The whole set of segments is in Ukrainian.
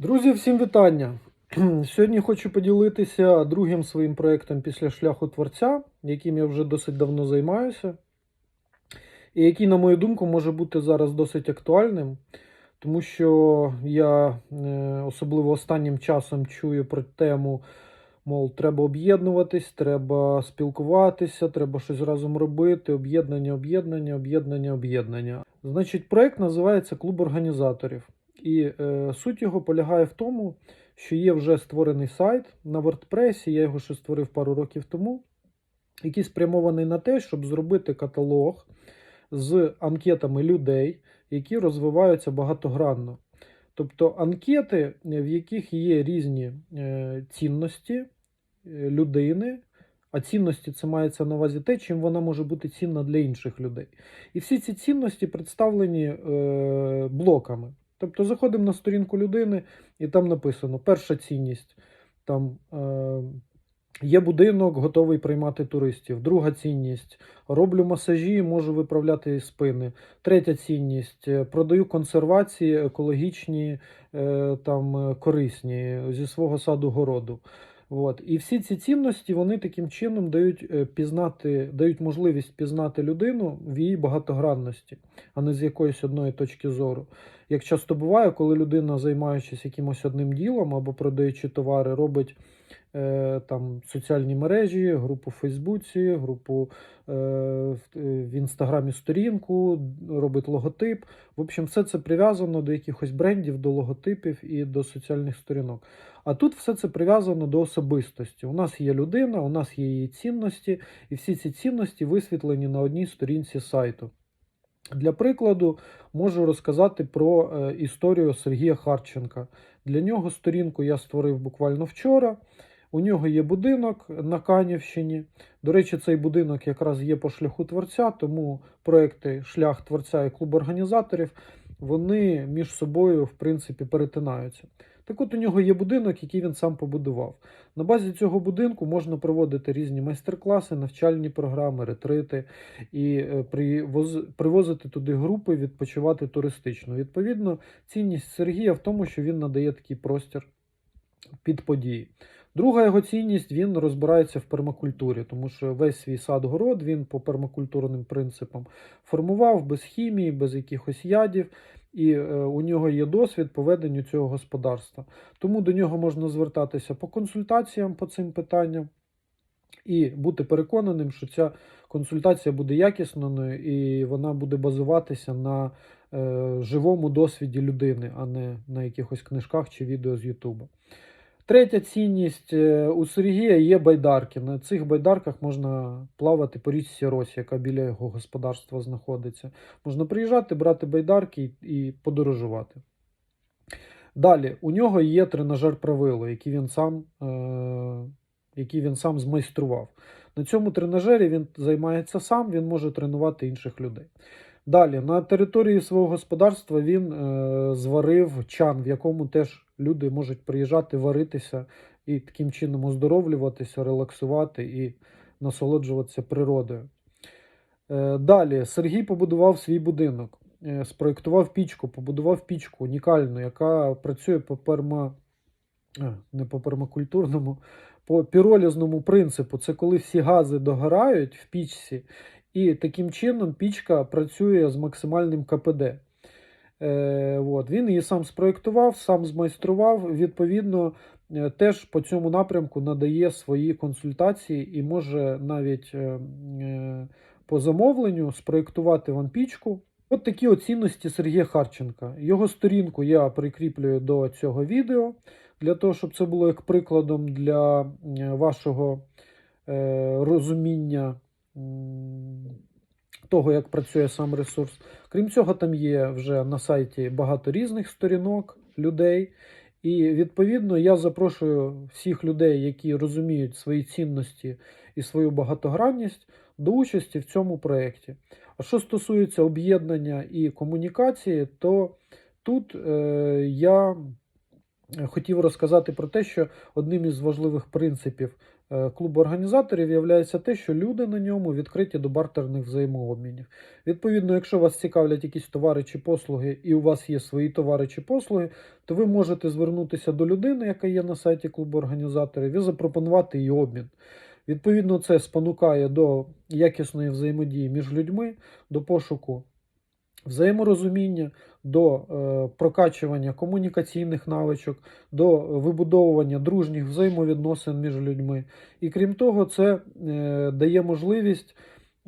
Друзі, всім вітання! Сьогодні хочу поділитися другим своїм проєктом після шляху творця, яким я вже досить давно займаюся, і який, на мою думку, може бути зараз досить актуальним, тому що я е, особливо останнім часом чую про тему, мов, треба об'єднуватись, треба спілкуватися, треба щось разом робити, об'єднання, об'єднання, об'єднання, об'єднання. Значить, проєкт називається Клуб організаторів. І е, суть його полягає в тому, що є вже створений сайт на WordPress, я його ще створив пару років тому, який спрямований на те, щоб зробити каталог з анкетами людей, які розвиваються багатогранно. Тобто анкети, в яких є різні е, цінності е, людини, а цінності це мається на увазі те, чим вона може бути цінна для інших людей. І всі ці цінності представлені е, блоками. Тобто заходимо на сторінку людини, і там написано: перша цінність там е, є будинок, готовий приймати туристів. Друга цінність роблю масажі, можу виправляти спини. Третя цінність е, продаю консервації екологічні, е, там е, корисні зі свого саду городу. От. І всі ці цінності вони таким чином дають е, пізнати, дають можливість пізнати людину в її багатогранності, а не з якоїсь одної точки зору. Як часто буває, коли людина, займаючись якимось одним ділом або продаючи товари, робить там соціальні мережі, групу в Фейсбуці, групу е, в, в інстаграмі сторінку, робить логотип. В общем, все це прив'язано до якихось брендів, до логотипів і до соціальних сторінок. А тут все це прив'язано до особистості. У нас є людина, у нас є її цінності, і всі ці цінності висвітлені на одній сторінці сайту. Для прикладу, можу розказати про е, історію Сергія Харченка. Для нього сторінку я створив буквально вчора. У нього є будинок на Канівщині. До речі, цей будинок якраз є по шляху творця, тому проекти Шлях творця і клуб організаторів вони між собою, в принципі, перетинаються. Так от у нього є будинок, який він сам побудував. На базі цього будинку можна проводити різні майстер-класи, навчальні програми, ретрити і е, привоз- привозити туди групи, відпочивати туристично. Відповідно, цінність Сергія в тому, що він надає такий простір під події. Друга його цінність він розбирається в пермакультурі, тому що весь свій сад-город він по пермакультурним принципам формував без хімії, без якихось ядів, і е, у нього є досвід по веденню цього господарства. Тому до нього можна звертатися по консультаціям по цим питанням і бути переконаним, що ця консультація буде якісною і вона буде базуватися на е, живому досвіді людини, а не на якихось книжках чи відео з Ютуба. Третя цінність е, у Сергія є байдарки. На цих байдарках можна плавати по річці Росі, яка біля його господарства знаходиться. Можна приїжджати, брати байдарки і, подорожувати. Далі, у нього є тренажер правило, який він сам, е, який він сам змайстрував. На цьому тренажері він займається сам, він може тренувати інших людей. Далі, на території свого господарства він е, зварив чан, в якому теж люди можуть приїжджати, варитися і таким чином оздоровлюватися, релаксувати і насолоджуватися природою. Е, далі, Сергій побудував свій будинок, е, спроєктував пічку, побудував пічку унікальну, яка працює по перма... е, не по пермакультурному, по піролізному принципу. Це коли всі гази догорають в пічці, і таким чином пічка працює з максимальним КПД. Е, от. Він її сам спроєктував, сам змайстрував. Відповідно, е, теж по цьому напрямку надає свої консультації і може навіть е, е, по замовленню спроєктувати вам пічку. От такі оцінності Сергія Харченка. Його сторінку я прикріплюю до цього відео, для того, щоб це було як прикладом для вашого е, розуміння того, як працює сам ресурс. Крім цього, там є вже на сайті багато різних сторінок людей. І відповідно я запрошую всіх людей, які розуміють свої цінності і свою багатогранність, до участі в цьому проєкті. А що стосується об'єднання і комунікації, то тут е, я хотів розказати про те, що одним із важливих принципів е, клубу організаторів є те, що люди на ньому відкриті до бартерних взаємообмінів. Відповідно, якщо вас цікавлять якісь товари чи послуги, і у вас є свої товари чи послуги, то ви можете звернутися до людини, яка є на сайті клубу організаторів, і запропонувати їй обмін. Відповідно, це спонукає до якісної взаємодії між людьми, до пошуку взаєморозуміння, до е, прокачування комунікаційних навичок, до вибудовування дружніх взаємовідносин між людьми. І крім того, це е, дає можливість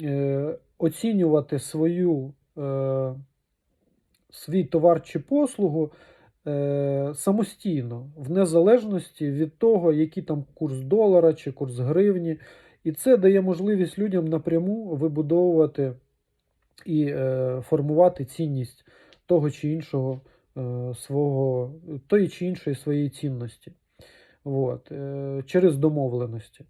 е, оцінювати свою, свій товар чи послугу самостійно, в незалежності від того, який там курс долара чи курс гривні. І це дає можливість людям напряму вибудовувати і е, формувати цінність того чи іншого е, свого, тої чи іншої своєї цінності. От, е, через домовленості.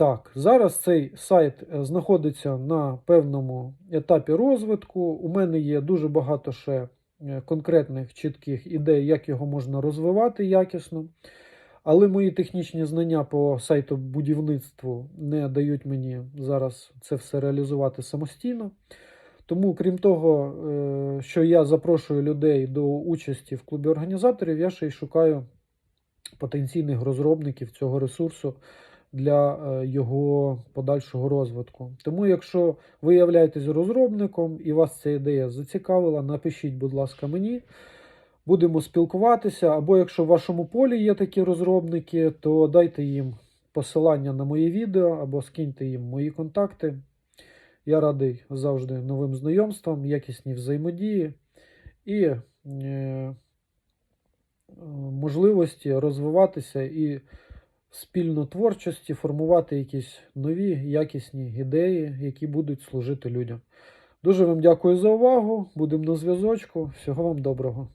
Так, зараз цей сайт е, знаходиться на певному етапі розвитку. У мене є дуже багато ще е, конкретних чітких ідей, як його можна розвивати якісно. Але мої технічні знання по сайтобудівництву не дають мені зараз це все реалізувати самостійно. Тому, крім того, е, що я запрошую людей до участі в клубі організаторів, я ще й шукаю потенційних розробників цього ресурсу для е, його подальшого розвитку. Тому, якщо ви являєтесь розробником і вас ця ідея зацікавила, напишіть, будь ласка, мені. Будемо спілкуватися, або якщо в вашому полі є такі розробники, то дайте їм посилання на моє відео, або скиньте їм мої контакти. Я радий завжди новим знайомствам, якісній взаємодії і е, можливості розвиватися і спільно творчості, формувати якісь нові якісні ідеї, які будуть служити людям. Дуже вам дякую за увагу. Будемо на зв'язочку. Всього вам доброго.